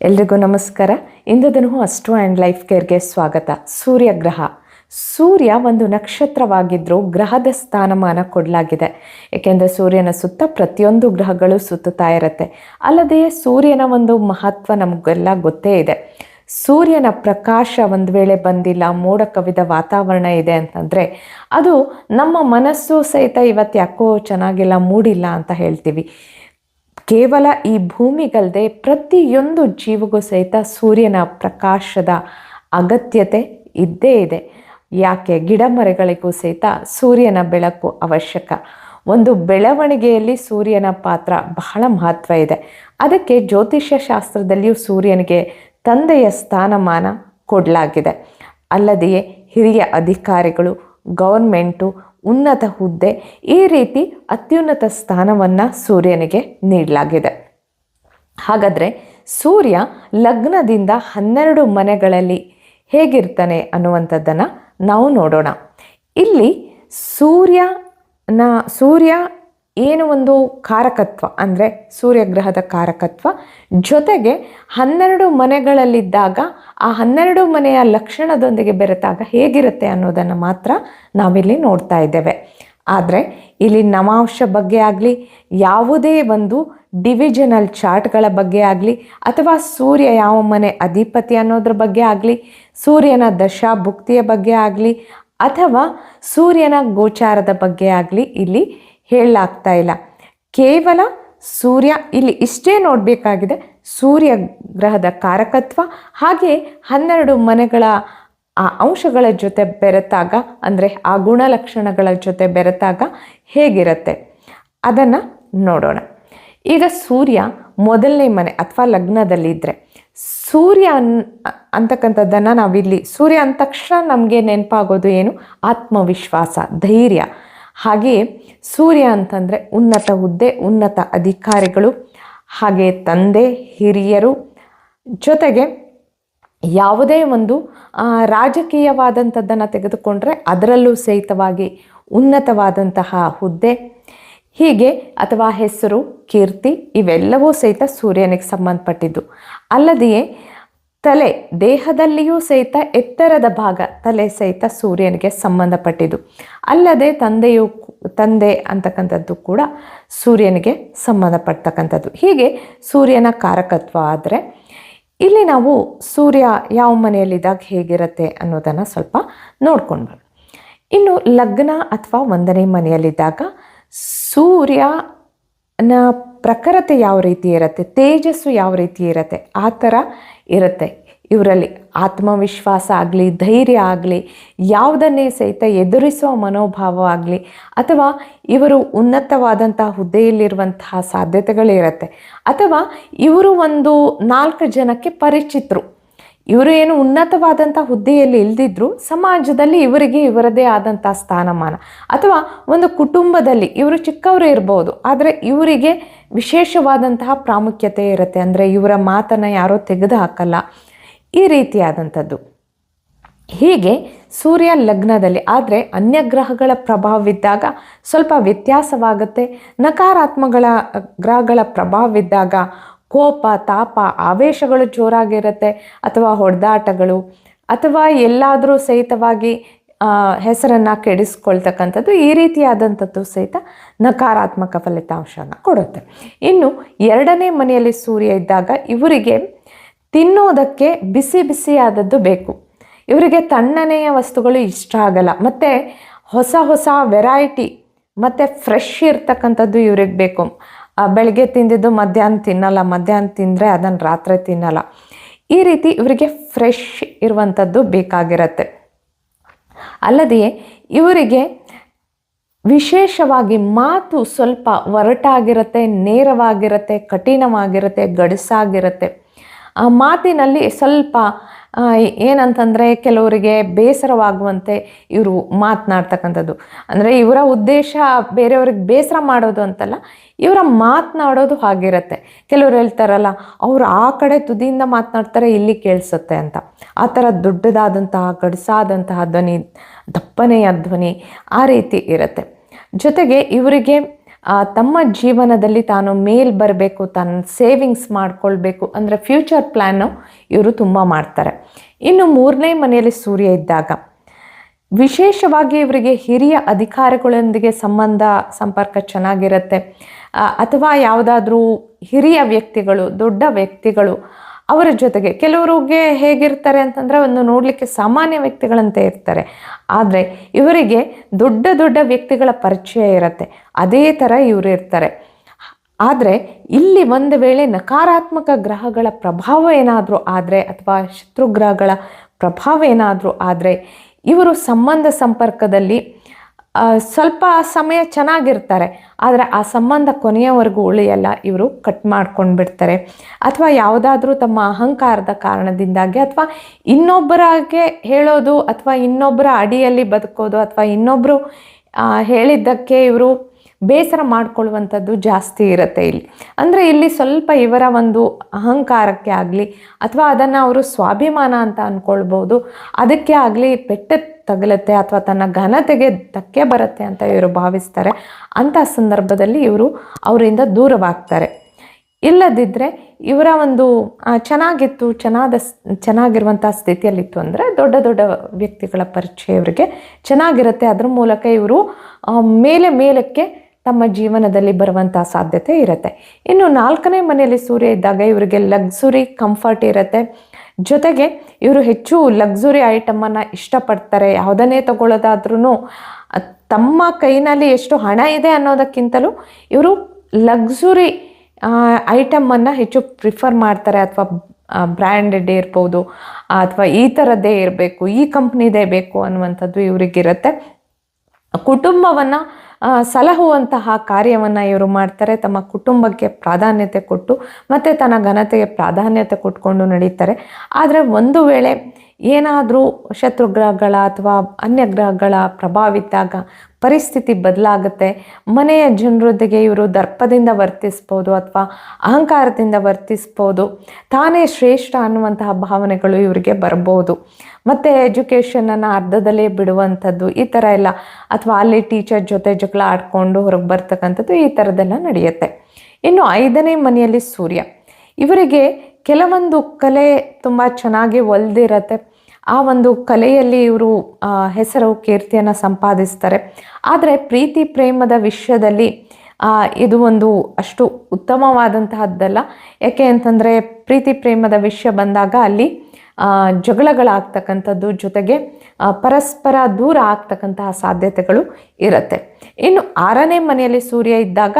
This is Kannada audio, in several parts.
ಎಲ್ರಿಗೂ ನಮಸ್ಕಾರ. ಇಂದು ದಿನವೂ ಅಸ್ಟ್ರೋ ಆ್ಯಂಡ್ ಲೈಫ್ ಕೇರ್ಗೆ ಸ್ವಾಗತ. ಸೂರ್ಯಗ್ರಹ ಸೂರ್ಯ ಒಂದು ನಕ್ಷತ್ರವಾಗಿದ್ದರೂ ಗ್ರಹದ ಸ್ಥಾನಮಾನ ಕೊಡಲಾಗಿದೆ. ಏಕೆಂದರೆ ಸೂರ್ಯನ ಸುತ್ತ ಪ್ರತಿಯೊಂದು ಗ್ರಹಗಳು ಸುತ್ತುತ್ತಾ ಇರುತ್ತೆ. ಅಲ್ಲದೆ ಸೂರ್ಯನ ಒಂದು ಮಹತ್ವ ನಮಗೆಲ್ಲ ಗೊತ್ತೇ ಇದೆ. ಸೂರ್ಯನ ಪ್ರಕಾಶ ಒಂದು ವೇಳೆ ಬಂದಿಲ್ಲ ಮೋಡ ಕವಿದ ವಾತಾವರಣ ಇದೆ ಅಂತಂದರೆ ಅದು ನಮ್ಮ ಮನಸ್ಸು ಸಹಿತ ಇವತ್ತು ಯಾಕೋ ಚೆನ್ನಾಗಿಲ್ಲ ಮೂಡಿಲ್ಲ ಅಂತ ಹೇಳ್ತೀವಿ. ಕೇವಲ ಈ ಭೂಮಿಗಲ್ಲದೆ ಪ್ರತಿಯೊಂದು ಜೀವಿಗೂ ಸಹಿತ ಸೂರ್ಯನ ಪ್ರಕಾಶದ ಅಗತ್ಯತೆ ಇದ್ದೇ ಇದೆ. ಯಾಕೆ? ಗಿಡ ಮರಗಳಿಗೂ ಸಹಿತ ಸೂರ್ಯನ ಬೆಳಕು ಅವಶ್ಯಕ. ಒಂದು ಬೆಳವಣಿಗೆಯಲ್ಲಿ ಸೂರ್ಯನ ಪಾತ್ರ ಬಹಳ ಮಹತ್ವ ಇದೆ. ಅದಕ್ಕೆ ಜ್ಯೋತಿಷ್ಯ ಶಾಸ್ತ್ರದಲ್ಲಿಯೂ ಸೂರ್ಯನಿಗೆ ತಂದೆಯ ಸ್ಥಾನಮಾನ ಕೊಡಲಾಗಿದೆ. ಅಲ್ಲದೆಯೇ ಹಿರಿಯ ಅಧಿಕಾರಿಗಳು, ಗೌರ್ಮೆಂಟು ಉನ್ನತ ಹುದ್ದೆ ಈ ರೀತಿ ಅತ್ಯುನ್ನತ ಸ್ಥಾನವನ್ನು ಸೂರ್ಯನಿಗೆ ನೀಡಲಾಗಿದೆ. ಹಾಗಾದರೆ ಸೂರ್ಯ ಲಗ್ನದಿಂದ ಹನ್ನೆರಡು ಮನೆಗಳಲ್ಲಿ ಹೇಗಿರ್ತಾನೆ ಅನ್ನುವಂಥದ್ದನ್ನು ನಾವು ನೋಡೋಣ. ಇಲ್ಲಿ ಸೂರ್ಯನ, ಸೂರ್ಯ ಏನು ಒಂದು ಕಾರಕತ್ವ ಅಂದರೆ ಸೂರ್ಯಗ್ರಹದ ಕಾರಕತ್ವ? ಜೊತೆಗೆ ಹನ್ನೆರಡು ಮನೆಗಳಲ್ಲಿದ್ದಾಗ ಆ ಹನ್ನೆರಡು ಮನೆಯ ಲಕ್ಷಣದೊಂದಿಗೆ ಬೆರೆತಾಗ ಹೇಗಿರುತ್ತೆ ಅನ್ನೋದನ್ನು ಮಾತ್ರ ನಾವಿಲ್ಲಿ ನೋಡ್ತಾ ಇದ್ದೇವೆ. ಆದರೆ ಇಲ್ಲಿ ನವಾಂಶ ಬಗ್ಗೆ ಆಗಲಿ, ಯಾವುದೇ ಒಂದು ಡಿವಿಷನಲ್ ಚಾರ್ಟ್ಗಳ ಬಗ್ಗೆ ಆಗಲಿ, ಅಥವಾ ಸೂರ್ಯ ಯಾವ ಮನೆ ಅಧಿಪತಿ ಅನ್ನೋದ್ರ ಬಗ್ಗೆ ಆಗಲಿ, ಸೂರ್ಯನ ದಶಾ ಭುಕ್ತಿಯ ಬಗ್ಗೆ ಆಗಲಿ, ಅಥವಾ ಸೂರ್ಯನ ಗೋಚಾರದ ಬಗ್ಗೆ ಆಗಲಿ ಇಲ್ಲಿ ಹೇಳಲಾಗ್ತಾ ಇಲ್ಲ. ಕೇವಲ ಸೂರ್ಯ, ಇಲ್ಲಿ ಇಷ್ಟೇ ನೋಡಬೇಕಾಗಿದೆ, ಸೂರ್ಯ ಗ್ರಹದ ಕಾರಕತ್ವ. ಹಾಗೆ ಹನ್ನೆರಡು ಮನೆಗಳ, ಆ ಅಂಶಗಳ ಜೊತೆ ಬೆರೆತಾಗ, ಅಂದರೆ ಆ ಗುಣಲಕ್ಷಣಗಳ ಜೊತೆ ಬೆರೆತಾಗ ಹೇಗಿರುತ್ತೆ? ಅದನ್ನು ನೋಡೋಣ. ಈಗ ಸೂರ್ಯ ಮೊದಲನೇ ಮನೆ ಅಥವಾ ಲಗ್ನದಲ್ಲಿದ್ದರೆ ಸೂರ್ಯ ಅನ್, ಅಂತಕ್ಕಂಥದ್ದನ್ನು ನಾವಿಲ್ಲಿ, ಸೂರ್ಯ ಅಂದ ತಕ್ಷಣ ನಮಗೆ ನೆನಪಾಗೋದು ಏನು? ಆತ್ಮವಿಶ್ವಾಸ, ಧೈರ್ಯ. ಹಾಗೆಯೇ ಸೂರ್ಯ ಅಂತಂದರೆ ಉನ್ನತ ಹುದ್ದೆ, ಉನ್ನತ ಅಧಿಕಾರಿಗಳು, ಹಾಗೆ ತಂದೆ, ಹಿರಿಯರು ಜೊತೆಗೆ ಯಾವುದೇ ಒಂದು ರಾಜಕೀಯವಾದಂಥದ್ದನ್ನು ತೆಗೆದುಕೊಂಡ್ರೆ ಅದರಲ್ಲೂ ಸಹಿತವಾಗಿ ಉನ್ನತವಾದಂತಹ ಹುದ್ದೆ. ಹೀಗೆ ಅಥವಾ ಹೆಸರು, ಕೀರ್ತಿ ಇವೆಲ್ಲವೂ ಸಹಿತ ಸೂರ್ಯನಿಗೆ ಸಂಬಂಧಪಟ್ಟಿದ್ದು. ಅಲ್ಲದೆಯೇ ತಲೆ ದೇಹದಲ್ಲಿಯೂ ಸಹಿತ ಎತ್ತರದ ಭಾಗ ತಲೆ ಸಹಿತ ಸೂರ್ಯನಿಗೆ ಸಂಬಂಧಪಟ್ಟಿದ್ದು. ಅಲ್ಲದೆ ತಂದೆಯು ತಂದೆ ಅಂತಕ್ಕಂಥದ್ದು ಕೂಡ ಸೂರ್ಯನಿಗೆ ಸಂಬಂಧಪಡ್ತಕ್ಕಂಥದ್ದು. ಹೀಗೆ ಸೂರ್ಯನ ಕಾರಕತ್ವ ಆದರೆ ಇಲ್ಲಿ ನಾವು ಸೂರ್ಯ ಯಾವ ಮನೆಯಲ್ಲಿದ್ದಾಗ ಹೇಗಿರುತ್ತೆ ಅನ್ನೋದನ್ನು ಸ್ವಲ್ಪ ನೋಡ್ಕೊಂಡು ಇನ್ನು ಲಗ್ನ ಅಥವಾ ಒಂದನೇ ಮನೆಯಲ್ಲಿದ್ದಾಗ ಸೂರ್ಯನ ಪ್ರಖರತೆ ಯಾವ ರೀತಿ ಇರುತ್ತೆ, ತೇಜಸ್ಸು ಯಾವ ರೀತಿ ಇರುತ್ತೆ, ಆ ಥರ ಇರುತ್ತೆ. ಇವರಲ್ಲಿ ಆತ್ಮವಿಶ್ವಾಸ ಆಗಲಿ, ಧೈರ್ಯ ಆಗಲಿ, ಯಾವುದನ್ನೇ ಸಹಿತ ಎದುರಿಸುವ ಮನೋಭಾವ ಆಗಲಿ, ಅಥವಾ ಇವರು ಉನ್ನತವಾದಂತಹ ಹುದ್ದೆಯಲ್ಲಿರುವಂತಹ ಸಾಧ್ಯತೆಗಳಿರುತ್ತೆ ಅಥವಾ ಇವರು ಒಂದು ನಾಲ್ಕು ಜನಕ್ಕೆ ಪರಿಚಿತರು ಇವರು ಏನು ಉನ್ನತವಾದಂಥ ಹುದ್ದೆಯಲ್ಲಿ ಇಲ್ದಿದ್ರು ಸಮಾಜದಲ್ಲಿ ಇವರಿಗೆ ಇವರದೇ ಆದಂಥ ಸ್ಥಾನಮಾನ. ಅಥವಾ ಒಂದು ಕುಟುಂಬದಲ್ಲಿ ಇವರು ಚಿಕ್ಕವರು ಇರ್ಬೋದು, ಆದರೆ ಇವರಿಗೆ ವಿಶೇಷವಾದಂತಹ ಪ್ರಾಮುಖ್ಯತೆ ಇರುತ್ತೆ. ಅಂದರೆ ಇವರ ಮಾತನ್ನು ಯಾರೋ ತೆಗೆದು ಹಾಕಲ್ಲ. ಈ ರೀತಿಯಾದಂಥದ್ದು. ಹೀಗೆ ಸೂರ್ಯ ಲಗ್ನದಲ್ಲಿ, ಆದರೆ ಅನ್ಯ ಗ್ರಹಗಳ ಪ್ರಭಾವವಿದ್ದಾಗ ಸ್ವಲ್ಪ ವ್ಯತ್ಯಾಸವಾಗುತ್ತೆ. ನಕಾರಾತ್ಮಗಳ ಗ್ರಹಗಳ ಪ್ರಭಾವವಿದ್ದಾಗ ಕೋಪ, ತಾಪ, ಆವೇಶಗಳು ಜೋರಾಗಿರುತ್ತೆ ಅಥವಾ ಹೊಡೆದಾಟಗಳು ಅಥವಾ ಎಲ್ಲಾದರೂ ಸಹಿತವಾಗಿ ಹೆಸರನ್ನು ಕೆಡಿಸ್ಕೊಳ್ತಕ್ಕಂಥದ್ದು ಈ ರೀತಿಯಾದಂಥದ್ದು ಸಹಿತ ನಕಾರಾತ್ಮಕ ಫಲಿತಾಂಶನ ಕೊಡುತ್ತೆ. ಇನ್ನು ಎರಡನೇ ಮನೆಯಲ್ಲಿ ಸೂರ್ಯ ಇದ್ದಾಗ ಇವರಿಗೆ ತಿನ್ನೋದಕ್ಕೆ ಬಿಸಿ ಬಿಸಿಯಾದದ್ದು ಬೇಕು. ಇವರಿಗೆ ತಣ್ಣನೆಯ ವಸ್ತುಗಳು ಇಷ್ಟ ಆಗಲ್ಲ. ಮತ್ತು ಹೊಸ ಹೊಸ ವೆರೈಟಿ, ಮತ್ತು ಫ್ರೆಶ್ ಇರ್ತಕ್ಕಂಥದ್ದು ಇವ್ರಿಗೆ ಬೇಕು. ಬೆಳಗ್ಗೆ ತಿಂದಿದ್ದು ಮಧ್ಯಾಹ್ನ ತಿನ್ನಲ್ಲ, ಮಧ್ಯಾಹ್ನ ತಿಂದರೆ ಅದನ್ನು ರಾತ್ರಿ ತಿನ್ನಲ್ಲ. ಈ ರೀತಿ ಇವರಿಗೆ ಫ್ರೆಶ್ ಇರುವಂಥದ್ದು ಬೇಕಾಗಿರತ್ತೆ. ಅಲ್ಲದೆಯೇ ಇವರಿಗೆ ವಿಶೇಷವಾಗಿ ಮಾತು ಸ್ವಲ್ಪ ಒರಟಾಗಿರುತ್ತೆ, ನೇರವಾಗಿರುತ್ತೆ, ಕಠಿಣವಾಗಿರುತ್ತೆ, ಗಡಸಾಗಿರುತ್ತೆ. ಆ ಮಾತಿನಲ್ಲಿ ಸ್ವಲ್ಪ ಏನಂತಂದರೆ ಕೆಲವರಿಗೆ ಬೇಸರವಾಗುವಂತೆ ಇವರು ಮಾತನಾಡ್ತಕ್ಕಂಥದ್ದು. ಅಂದರೆ ಇವರ ಉದ್ದೇಶ ಬೇರೆಯವ್ರಿಗೆ ಬೇಸರ ಮಾಡೋದು ಅಂತಲ್ಲ, ಇವರ ಮಾತನಾಡೋದು ಹಾಗಿರುತ್ತೆ. ಕೆಲವ್ರು ಹೇಳ್ತಾರಲ್ಲ, ಅವರು ಆ ಕಡೆ ತುದಿಯಿಂದ ಮಾತನಾಡ್ತಾರೆ, ಇಲ್ಲಿ ಕೇಳಿಸುತ್ತೆ ಅಂತ. ಆ ಥರ ದೊಡ್ಡದಾದಂತಹ, ಗಡಸಾದಂತಹ ಧ್ವನಿ, ದಪ್ಪನೆಯ ಧ್ವನಿ ಆ ರೀತಿ ಇರುತ್ತೆ. ಜೊತೆಗೆ ಇವರಿಗೆ ತಮ್ಮ ಜೀವನದಲ್ಲಿ ತಾನು ಮೇಲ್ ಬರಬೇಕು ತನ್ನ ಸೇವಿಂಗ್ಸ್ ಮಾಡ್ಕೊಳ್ಬೇಕು ಅಂದರೆ ಫ್ಯೂಚರ್ ಪ್ಲ್ಯಾನು ಇವರು ತುಂಬ ಮಾಡ್ತಾರೆ. ಇನ್ನು ಮೂರನೇ ಮನೆಯಲ್ಲಿ ಸೂರ್ಯ ಇದ್ದಾಗ, ವಿಶೇಷವಾಗಿ ಇವರಿಗೆ ಹಿರಿಯ ಅಧಿಕಾರಿಗಳೊಂದಿಗೆ ಸಂಬಂಧ, ಸಂಪರ್ಕ ಚೆನ್ನಾಗಿರುತ್ತೆ. ಅಥವಾ ಯಾವುದಾದ್ರೂ ಹಿರಿಯ ವ್ಯಕ್ತಿಗಳು, ದೊಡ್ಡ ವ್ಯಕ್ತಿಗಳು ಅವರ ಜೊತೆಗೆ ಕೆಲವರಿಗೆ ಹೇಗಿರ್ತಾರೆ ಅಂತಂದರೆ ಒಂದು ನೋಡಲಿಕ್ಕೆ ಸಾಮಾನ್ಯ ವ್ಯಕ್ತಿಗಳಂತೆ ಇರ್ತಾರೆ. ಆದರೆ ಇವರಿಗೆ ದೊಡ್ಡ ದೊಡ್ಡ ವ್ಯಕ್ತಿಗಳ ಪರಿಚಯ ಇರುತ್ತೆ. ಅದೇ ಥರ ಇವರು ಇರ್ತಾರೆ. ಆದರೆ ಇಲ್ಲಿ ಒಂದು ವೇಳೆ ನಕಾರಾತ್ಮಕ ಗ್ರಹಗಳ ಪ್ರಭಾವ ಏನಾದರೂ ಆದರೆ ಅಥವಾ ಶತ್ರುಗ್ರಹಗಳ ಪ್ರಭಾವ ಏನಾದರೂ ಆದರೆ ಇವರು ಸಂಬಂಧ ಸಂಪರ್ಕದಲ್ಲಿ ಸ್ವಲ್ಪ ಸಮಯ ಚೆನ್ನಾಗಿರ್ತಾರೆ, ಆದರೆ ಆ ಸಂಬಂಧ ಕೊನೆಯವರೆಗೂ ಉಳಿಯಲ್ಲ, ಇವರು ಕಟ್ ಮಾಡ್ಕೊಂಡು ಬಿಡ್ತಾರೆ ಅಥವಾ ಯಾವುದಾದ್ರೂ ತಮ್ಮ ಅಹಂಕಾರದ ಕಾರಣದಿಂದಾಗಿ, ಅಥವಾ ಇನ್ನೊಬ್ಬರಾಗೆ ಹೇಳೋದು, ಅಥವಾ ಇನ್ನೊಬ್ಬರ ಅಡಿಯಲ್ಲಿ ಬದುಕೋದು, ಅಥವಾ ಇನ್ನೊಬ್ಬರು ಹೇಳಿದ್ದಕ್ಕೆ ಇವರು ಬೇಸರ ಮಾಡಿಕೊಳ್ಳುವಂಥದ್ದು ಜಾಸ್ತಿ ಇರುತ್ತೆ ಇಲ್ಲಿ. ಅಂದರೆ ಇಲ್ಲಿ ಸ್ವಲ್ಪ ಇವರ ಒಂದು ಅಹಂಕಾರಕ್ಕೆ ಆಗಲಿ, ಅಥವಾ ಅದನ್ನು ಅವರು ಸ್ವಾಭಿಮಾನ ಅಂತ ಅಂದ್ಕೊಳ್ಬೋದು ಅದಕ್ಕೆ ಆಗಲಿ ಪೆಟ್ಟು ತಗಲುತ್ತೆ ಅಥವಾ ತನ್ನ ಘನತೆಗೆ ಧಕ್ಕೆ ಬರುತ್ತೆ ಅಂತ ಇವರು ಭಾವಿಸ್ತಾರೆ. ಅಂಥ ಸಂದರ್ಭದಲ್ಲಿ ಇವರು ಅವರಿಂದ ದೂರವಾಗ್ತಾರೆ. ಇಲ್ಲದಿದ್ದರೆ ಇವರ ಒಂದು ಚೆನ್ನಾಗಿತ್ತು, ಚೆನ್ನಾದ ಚೆನ್ನಾಗಿರುವಂಥ ಸ್ಥಿತಿಯಲ್ಲಿತ್ತು ಅಂದರೆ ದೊಡ್ಡ ದೊಡ್ಡ ವ್ಯಕ್ತಿಗಳ ಪರಿಚಯ ಇವರಿಗೆ ಚೆನ್ನಾಗಿರುತ್ತೆ. ಅದ್ರ ಮೂಲಕ ಇವರು ಮೇಲೆ ಮೇಲಕ್ಕೆ ತಮ್ಮ ಜೀವನದಲ್ಲಿ ಬರುವಂಥ ಸಾಧ್ಯತೆ ಇರುತ್ತೆ. ಇನ್ನು ನಾಲ್ಕನೇ ಮನೆಯಲ್ಲಿ ಸೂರ್ಯ ಇದ್ದಾಗ ಇವರಿಗೆ ಲಕ್ಸುರಿ, ಕಂಫರ್ಟ್ ಇರುತ್ತೆ. ಜೊತೆಗೆ ಇವರು ಹೆಚ್ಚು ಲಕ್ಸುರಿ ಐಟಮನ್ನು ಇಷ್ಟಪಡ್ತಾರೆ. ಯಾವುದನ್ನೇ ತಗೊಳ್ಳೋದಾದ್ರೂ ತಮ್ಮ ಕೈನಲ್ಲಿ ಎಷ್ಟು ಹಣ ಇದೆ ಅನ್ನೋದಕ್ಕಿಂತಲೂ ಇವರು ಲಕ್ಸುರಿ ಐಟಮನ್ನು ಹೆಚ್ಚು ಪ್ರಿಫರ್ ಮಾಡ್ತಾರೆ. ಅಥವಾ ಬ್ರ್ಯಾಂಡೆಡ್ ಇರ್ಬೋದು, ಅಥವಾ ಈ ಥರದ್ದೇ ಇರಬೇಕು, ಈ ಕಂಪ್ನಿದೇ ಬೇಕು ಅನ್ನುವಂಥದ್ದು ಇವರಿಗಿರುತ್ತೆ. ಕುಟುಂಬವನ್ನು ಸಲಹುವಂತಹ ಕಾರ್ಯವನ್ನು ಇವರು ಮಾಡ್ತಾರೆ. ತಮ್ಮ ಕುಟುಂಬಕ್ಕೆ ಪ್ರಾಧಾನ್ಯತೆ ಕೊಟ್ಟು ಮತ್ತು ತನ್ನ ಘನತೆಗೆ ಪ್ರಾಧಾನ್ಯತೆ ಕೊಟ್ಕೊಂಡು ನಡೀತಾರೆ. ಆದರೆ ಒಂದು ವೇಳೆ ಏನಾದರೂ ಶತ್ರುಗ್ರಹಗಳ ಅಥವಾ ಅನ್ಯ ಗ್ರಹಗಳ ಪ್ರಭಾವ ಇದ್ದಾಗ ಪರಿಸ್ಥಿತಿ ಬದಲಾಗುತ್ತೆ. ಮನೆಯ ಜನರೊಂದಿಗೆ ಇವರು ದರ್ಪದಿಂದ ವರ್ತಿಸ್ಬೋದು ಅಥವಾ ಅಹಂಕಾರದಿಂದ ವರ್ತಿಸ್ಬೋದು. ತಾನೇ ಶ್ರೇಷ್ಠ ಅನ್ನುವಂತಹ ಭಾವನೆಗಳು ಇವರಿಗೆ ಬರ್ಬೋದು. ಮತ್ತು ಎಜುಕೇಷನನ್ನು ಅರ್ಧದಲ್ಲೇ ಬಿಡುವಂಥದ್ದು, ಈ ಥರ ಎಲ್ಲ. ಅಥವಾ ಅಲ್ಲಿ ಟೀಚರ್ ಜೊತೆ ಜಗಳ ಆಡ್ಕೊಂಡು ಹೊರಗೆ ಬರ್ತಕ್ಕಂಥದ್ದು ಈ ಥರದ್ದೆಲ್ಲ ನಡೆಯುತ್ತೆ. ಇನ್ನು ಐದನೇ ಮನೆಯಲ್ಲಿ ಸೂರ್ಯ. ಇವರಿಗೆ ಕೆಲವೊಂದು ಕಲೆ ತುಂಬ ಚೆನ್ನಾಗಿ ಒಲ್ದಿರತ್ತೆ. ಆ ಒಂದು ಕಲೆಯಲ್ಲಿ ಇವರು ಹೆಸರು, ಕೀರ್ತಿಯನ್ನು ಸಂಪಾದಿಸ್ತಾರೆ. ಆದರೆ ಪ್ರೀತಿ ಪ್ರೇಮದ ವಿಷಯದಲ್ಲಿ ಇದು ಒಂದು ಅಷ್ಟು ಉತ್ತಮವಾದಂತಹದ್ದಲ್ಲ. ಯಾಕೆ ಅಂತಂದರೆ ಪ್ರೀತಿ ಪ್ರೇಮದ ವಿಷಯ ಬಂದಾಗ ಅಲ್ಲಿ ಜಗಳಗಳಾಗ್ತಕ್ಕಂಥದ್ದು ಜೊತೆಗೆ ಪರಸ್ಪರ ದೂರ ಆಗ್ತಕ್ಕಂತಹ ಸಾಧ್ಯತೆಗಳು ಇರುತ್ತೆ. ಇನ್ನು ಆರನೇ ಮನೆಯಲ್ಲಿ ಸೂರ್ಯ ಇದ್ದಾಗ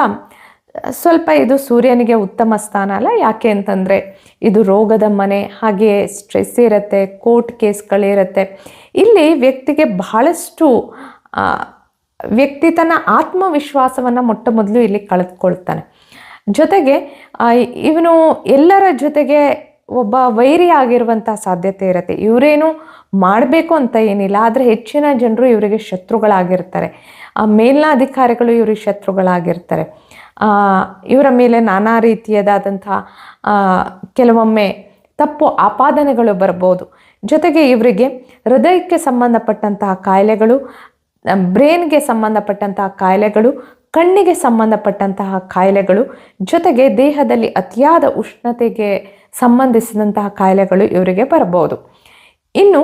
ಸ್ವಲ್ಪ ಇದು ಸೂರ್ಯನಿಗೆ ಉತ್ತಮ ಸ್ಥಾನ ಅಲ್ಲ? ಯಾಕೆ ಅಂತಂದರೆ ಇದು ರೋಗದ ಮನೆ, ಹಾಗೆಯೇ ಸ್ಟ್ರೆಸ್ ಇರುತ್ತೆ ಕೋರ್ಟ್ ಕೇಸ್ಗಳಿರುತ್ತೆ. ಇಲ್ಲಿ ವ್ಯಕ್ತಿಗೆ ಬಹಳಷ್ಟು ವ್ಯಕ್ತಿ ತನ್ನ ಆತ್ಮವಿಶ್ವಾಸವನ್ನು ಮೊಟ್ಟ ಮೊದಲು ಇಲ್ಲಿ ಕಳೆದುಕೊಳ್ತಾನೆ. ಜೊತೆಗೆ ಇವನು ಎಲ್ಲರ ಜೊತೆಗೆ ಒಬ್ಬ ವೈರಿ ಆಗಿರುವಂಥ ಸಾಧ್ಯತೆ ಇರುತ್ತೆ. ಇವರೇನು ಮಾಡಬೇಕು ಅಂತ ಏನಿಲ್ಲ, ಆದರೆ ಹೆಚ್ಚಿನ ಜನರು ಇವರಿಗೆ ಶತ್ರುಗಳಾಗಿರ್ತಾರೆ. ಆ ಮೇಲಿನ ಅಧಿಕಾರಿಗಳು ಇವರಿಗೆ ಶತ್ರುಗಳಾಗಿರ್ತಾರೆ. ಇವರ ಮೇಲೆ ನಾನಾ ರೀತಿಯದಾದಂಥ ಕೆಲವೊಮ್ಮೆ ತಪ್ಪು ಆಪಾದನೆಗಳು ಬರ್ಬೋದು ಜೊತೆಗೆ ಇವರಿಗೆ ಹೃದಯಕ್ಕೆ ಸಂಬಂಧಪಟ್ಟಂತಹ ಕಾಯಿಲೆಗಳು ಬ್ರೇನ್ಗೆ ಸಂಬಂಧಪಟ್ಟಂತಹ ಕಾಯಿಲೆಗಳು, ಕಣ್ಣಿಗೆ ಸಂಬಂಧಪಟ್ಟಂತಹ ಕಾಯಿಲೆಗಳು, ಜೊತೆಗೆ ದೇಹದಲ್ಲಿ ಅತಿಯಾದ ಉಷ್ಣತೆಗೆ ಸಂಬಂಧಿಸಿದಂತಹ ಕಾಯಿಲೆಗಳು ಇವರಿಗೆ ಬರಬಹುದು. ಇನ್ನು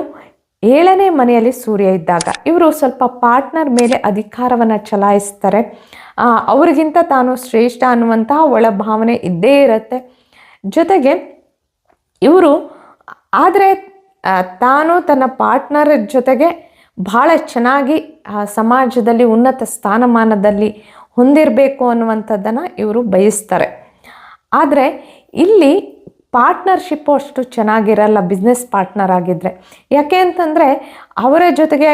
ಏಳನೇ ಮನೆಯಲ್ಲಿ ಸೂರ್ಯ ಇದ್ದಾಗ ಇವರು ಸ್ವಲ್ಪ ಪಾರ್ಟ್ನರ್ ಮೇಲೆ ಅಧಿಕಾರವನ್ನು ಚಲಾಯಿಸ್ತಾರೆ. ಅವ್ರಿಗಿಂತ ತಾನು ಶ್ರೇಷ್ಠ ಅನ್ನುವಂತಹ ಒಳಭಾವನೆ ಇದ್ದೇ ಇರುತ್ತೆ. ಜೊತೆಗೆ ಇವರು, ಆದರೆ ತಾನು ತನ್ನ ಪಾರ್ಟ್ನರ್ ಜೊತೆಗೆ ಭಾಳ ಚೆನ್ನಾಗಿ ಸಮಾಜದಲ್ಲಿ ಉನ್ನತ ಸ್ಥಾನಮಾನದಲ್ಲಿ ಹೊಂದಿರಬೇಕು ಅನ್ನುವಂಥದ್ದನ್ನು ಇವರು ಬಯಸ್ತಾರೆ. ಆದರೆ ಇಲ್ಲಿ ಪಾರ್ಟ್ನರ್ಶಿಪ್ಪು ಅಷ್ಟು ಚೆನ್ನಾಗಿರಲ್ಲ, ಬಿಸ್ನೆಸ್ ಪಾರ್ಟ್ನರ್ ಆಗಿದ್ದರೆ ಯಾಕೆ ಅಂತಂದರೆ, ಅವರ ಜೊತೆಗೆ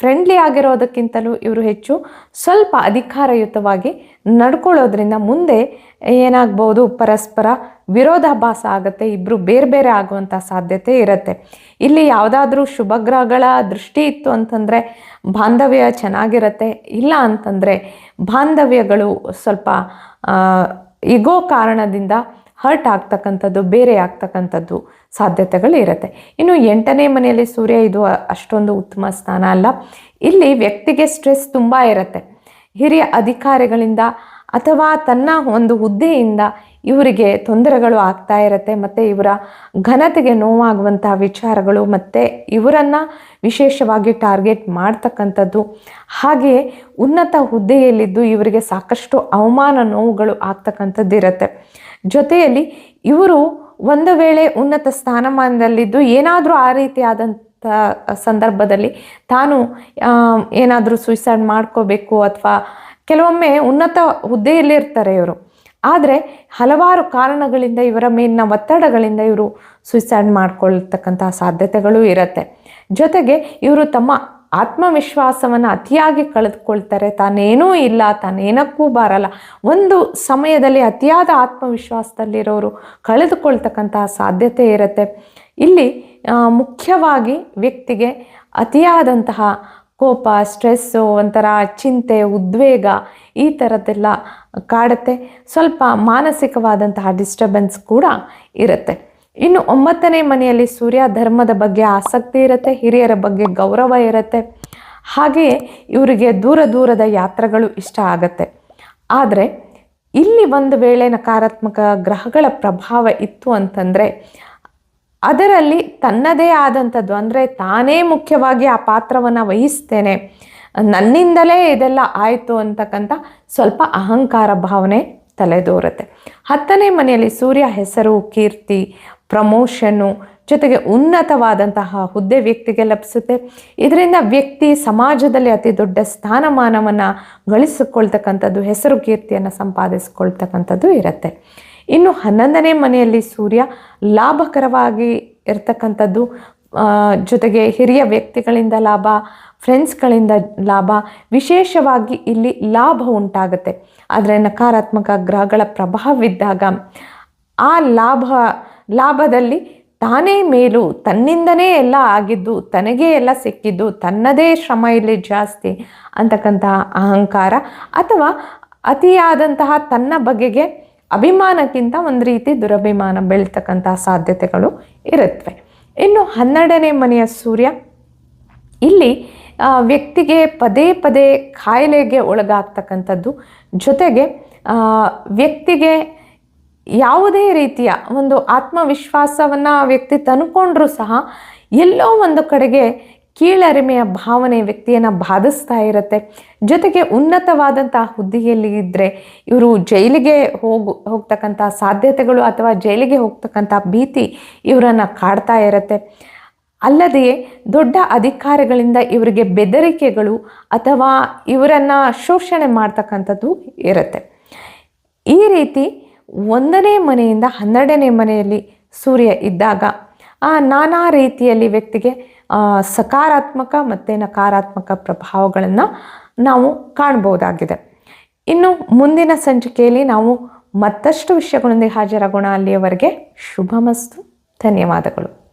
ಫ್ರೆಂಡ್ಲಿ ಆಗಿರೋದಕ್ಕಿಂತಲೂ ಇವರು ಹೆಚ್ಚು ಸ್ವಲ್ಪ ಅಧಿಕಾರಯುತವಾಗಿ ನಡ್ಕೊಳ್ಳೋದ್ರಿಂದ ಮುಂದೆ ಏನಾಗ್ಬೋದು, ಪರಸ್ಪರ ವಿರೋಧಾಭಾಸ ಆಗುತ್ತೆ ಇಬ್ಬರು ಬೇರೆ ಬೇರೆ ಆಗುವಂಥ ಸಾಧ್ಯತೆ ಇರುತ್ತೆ. ಇಲ್ಲಿ ಯಾವುದಾದ್ರೂ ಶುಭಗ್ರಹಗಳ ದೃಷ್ಟಿ ಇತ್ತು ಅಂತಂದರೆ, ಬಾಂಧವ್ಯ ಚೆನ್ನಾಗಿರುತ್ತೆ. ಇಲ್ಲ ಅಂತಂದರೆ, ಬಾಂಧವ್ಯಗಳು ಸ್ವಲ್ಪ ಇಗೋ ಕಾರಣದಿಂದ ಹರ್ಟ್ ಆಗ್ತಕ್ಕಂಥದ್ದು, ಬೇರೆ ಆಗ್ತಕ್ಕಂಥದ್ದು ಸಾಧ್ಯತೆಗಳು ಇರುತ್ತೆ ಇನ್ನು ಎಂಟನೇ ಮನೆಯಲ್ಲಿ ಸೂರ್ಯ ಇದು ಅಷ್ಟೊಂದು ಉತ್ತಮ ಸ್ಥಾನ ಅಲ್ಲ. ಇಲ್ಲಿ ವ್ಯಕ್ತಿಗೆ ಸ್ಟ್ರೆಸ್ ತುಂಬ ಇರುತ್ತೆ. ಹಿರಿಯ ಅಧಿಕಾರಿಗಳಿಂದ ಅಥವಾ ತನ್ನ ಒಂದು ಹುದ್ದೆಯಿಂದ ಇವರಿಗೆ ತೊಂದರೆಗಳು ಆಗ್ತಾ ಇರುತ್ತೆ ಮತ್ತು ಇವರ ಘನತೆಗೆ ನೋವಾಗುವಂತಹ ವಿಚಾರಗಳು ಮತ್ತು ಇವರನ್ನು ವಿಶೇಷವಾಗಿ ಟಾರ್ಗೆಟ್ ಮಾಡ್ತಕ್ಕಂಥದ್ದು. ಹಾಗೆಯೇ ಉನ್ನತ ಹುದ್ದೆಯಲ್ಲಿದ್ದು ಇವರಿಗೆ ಸಾಕಷ್ಟು ಅವಮಾನ ನೋವುಗಳು ಆಗ್ತಕ್ಕಂಥದ್ದು ಇರುತ್ತೆ ಜೊತೆಯಲ್ಲಿ ಇವರು ಒಂದು ವೇಳೆ ಉನ್ನತ ಸ್ಥಾನಮಾನದಲ್ಲಿದ್ದು ಏನಾದರೂ ಆ ರೀತಿಯಾದಂಥ ಸಂದರ್ಭದಲ್ಲಿ ತಾನು ಏನಾದರೂ ಸುಯಿಸೈಡ್ ಮಾಡ್ಕೋಬೇಕು ಅಥವಾ ಕೆಲವೊಮ್ಮೆ ಉನ್ನತ ಹುದ್ದೆಯಲ್ಲಿ ಇರ್ತಾರೆ ಇವರು. ಆದರೆ ಹಲವಾರು ಕಾರಣಗಳಿಂದ ಇವರ ಮೇಲಿನ ಒತ್ತಡಗಳಿಂದ ಇವರು ಸುಯಿಸೈಡ್ ಮಾಡ್ಕೊಳ್ತಕ್ಕಂತಹ ಸಾಧ್ಯತೆಗಳು ಇರುತ್ತೆ. ಜೊತೆಗೆ ಇವರು ತಮ್ಮ ಆತ್ಮವಿಶ್ವಾಸವನ್ನು ಅತಿಯಾಗಿ ಕಳೆದುಕೊಳ್ತಾರೆ. ತಾನೇನೂ ಇಲ್ಲ, ತಾನೇನಕ್ಕೂ ಬಾರಲ್ಲ. ಒಂದು ಸಮಯದಲ್ಲಿ ಅತಿಯಾದ ಆತ್ಮವಿಶ್ವಾಸದಲ್ಲಿರೋರು ಕಳೆದುಕೊಳ್ತಕ್ಕಂತಹ ಸಾಧ್ಯತೆ ಇರುತ್ತೆ. ಇಲ್ಲಿ ಮುಖ್ಯವಾಗಿ ವ್ಯಕ್ತಿಗೆ ಅತಿಯಾದಂತಹ ಕೋಪ, ಸ್ಟ್ರೆಸ್ಸು, ಒಂಥರ ಚಿಂತೆ, ಉದ್ವೇಗ ಈ ಥರದ್ದೆಲ್ಲ ಕಾಡುತ್ತೆ. ಸ್ವಲ್ಪ ಮಾನಸಿಕವಾದಂತಹ ಡಿಸ್ಟರ್ಬೆನ್ಸ್ ಕೂಡ ಇರುತ್ತೆ. ಇನ್ನು ಒಂಬತ್ತನೇ ಮನೆಯಲ್ಲಿ ಸೂರ್ಯ ಧರ್ಮದ ಬಗ್ಗೆ ಆಸಕ್ತಿ ಇರುತ್ತೆ, ಹಿರಿಯರ ಬಗ್ಗೆ ಗೌರವ ಇರುತ್ತೆ. ಹಾಗೆಯೇ ಇವರಿಗೆ ದೂರ ದೂರದ ಯಾತ್ರೆಗಳು ಇಷ್ಟ ಆಗತ್ತೆ. ಆದರೆ ಇಲ್ಲಿ ಒಂದು ವೇಳೆ ನಕಾರಾತ್ಮಕ ಗ್ರಹಗಳ ಪ್ರಭಾವ ಇತ್ತು ಅಂತಂದರೆ ಅದರಲ್ಲಿ ತನ್ನದೇ ಆದಂಥದ್ದು ಅಂದರೆ ತಾನೇ ಮುಖ್ಯವಾಗಿ ಆ ಪಾತ್ರವನ್ನು ವಹಿಸ್ತೇನೆ, ನನ್ನಿಂದಲೇ ಇದೆಲ್ಲ ಆಯಿತು ಅಂತಕ್ಕಂಥ ಸ್ವಲ್ಪ ಅಹಂಕಾರ ಭಾವನೆ ತಲೆದೋರುತ್ತೆ. ಹತ್ತನೇ ಮನೆಯಲ್ಲಿ ಸೂರ್ಯ ಹೆಸರು, ಕೀರ್ತಿ ಪ್ರಮೋಷನ್ನು ಜೊತೆಗೆ ಉನ್ನತವಾದಂತಹ ಹುದ್ದೆ ವ್ಯಕ್ತಿಗೆ ಲಭಿಸುತ್ತೆ. ಇದರಿಂದ ವ್ಯಕ್ತಿ ಸಮಾಜದಲ್ಲಿ ಅತಿ ದೊಡ್ಡ ಸ್ಥಾನಮಾನವನ್ನು ಗಳಿಸಿಕೊಳ್ತಕ್ಕಂಥದ್ದು, ಹೆಸರು ಕೀರ್ತಿಯನ್ನು ಸಂಪಾದಿಸಿಕೊಳ್ತಕ್ಕಂಥದ್ದು ಇರುತ್ತೆ. ಇನ್ನು ಹನ್ನೊಂದನೇ ಮನೆಯಲ್ಲಿ ಸೂರ್ಯ ಲಾಭಕರವಾಗಿ ಇರತಕ್ಕಂಥದ್ದು ಜೊತೆಗೆ ಹಿರಿಯ ವ್ಯಕ್ತಿಗಳಿಂದ ಲಾಭ ಫ್ರೆಂಡ್ಸ್ಗಳಿಂದ ಲಾಭ, ವಿಶೇಷವಾಗಿ ಇಲ್ಲಿ ಲಾಭ ಉಂಟಾಗುತ್ತೆ. ಆದರೆ ನಕಾರಾತ್ಮಕ ಗ್ರಹಗಳ ಪ್ರಭಾವವಿದ್ದಾಗ ಆ ಲಾಭ ಲಾಭದಲ್ಲಿ ತಾನೇ ಮೇಲು, ತನ್ನಿಂದನೇ ಎಲ್ಲ ಆಗಿದ್ದು, ತನಗೇ ಎಲ್ಲ ಸಿಕ್ಕಿದ್ದು, ತನ್ನದೇ ಶ್ರಮ ಇಲ್ಲಿ ಜಾಸ್ತಿ ಅಂತಕ್ಕಂತಹ ಅಹಂಕಾರ ಅಥವಾ ಅತಿಯಾದಂತಹ ತನ್ನ ಬಗೆಗೆ ಅಭಿಮಾನಕ್ಕಿಂತ ಒಂದು ರೀತಿ ದುರಭಿಮಾನ ಬೆಳೀತಕ್ಕಂತಹ ಸಾಧ್ಯತೆಗಳು ಇರುತ್ತವೆ ಇನ್ನು ಹನ್ನೆರಡನೇ ಮನೆಯ ಸೂರ್ಯ, ಇಲ್ಲಿ ವ್ಯಕ್ತಿಗೆ ಪದೇ ಪದೇ ಕಾಯಿಲೆಗೆ ಒಳಗಾಗ್ತಕ್ಕಂಥದ್ದು ಜೊತೆಗೆ ವ್ಯಕ್ತಿಗೆ ಯಾವುದೇ ರೀತಿಯ ಒಂದು ಆತ್ಮವಿಶ್ವಾಸವನ್ನು ವ್ಯಕ್ತಿ ತಂದುಕೊಂಡ್ರೂ ಸಹ ಎಲ್ಲೋ ಒಂದು ಕಡೆಗೆ ಕೀಳರಿಮೆಯ ಭಾವನೆ ವ್ಯಕ್ತಿಯನ್ನು ಬಾಧಿಸ್ತಾ ಇರುತ್ತೆ. ಜೊತೆಗೆ ಉನ್ನತವಾದಂಥ ಹುದ್ದೆಯಲ್ಲಿ ಇದ್ದರೆ ಇವರು ಜೈಲಿಗೆ ಹೋಗು, ಹೋಗ್ತಕ್ಕಂಥ ಸಾಧ್ಯತೆಗಳು ಅಥವಾ ಜೈಲಿಗೆ ಹೋಗ್ತಕ್ಕಂಥ ಭೀತಿ ಇವರನ್ನು ಕಾಡ್ತಾ ಇರುತ್ತೆ. ಅಲ್ಲದೆಯೇ ದೊಡ್ಡ ಅಧಿಕಾರಿಗಳಿಂದ ಇವರಿಗೆ ಬೆದರಿಕೆಗಳು ಅಥವಾ ಇವರನ್ನು ಶೋಷಣೆ ಮಾಡ್ತಕ್ಕಂಥದ್ದು ಇರುತ್ತೆ. ಈ ರೀತಿ ಒಂದನೇ ಮನೆಯಿಂದ ಹನ್ನೆರಡನೇ ಮನೆಯಲ್ಲಿ ಸೂರ್ಯ ಇದ್ದಾಗ ಆ ನಾನಾ ರೀತಿಯಲ್ಲಿ ವ್ಯಕ್ತಿಗೆ ಸಕಾರಾತ್ಮಕ ಮತ್ತು ನಕಾರಾತ್ಮಕ ಪ್ರಭಾವಗಳನ್ನು ನಾವು ಕಾಣ್ಬೋದಾಗಿದೆ ಇನ್ನು ಮುಂದಿನ ಸಂಚಿಕೆಯಲ್ಲಿ ನಾವು ಮತ್ತಷ್ಟು ವಿಷಯಗಳೊಂದಿಗೆ ಹಾಜರಾಗೋಣ. ಅಲ್ಲಿಯವರೆಗೆ ಶುಭಮಸ್ತು. ಧನ್ಯವಾದಗಳು.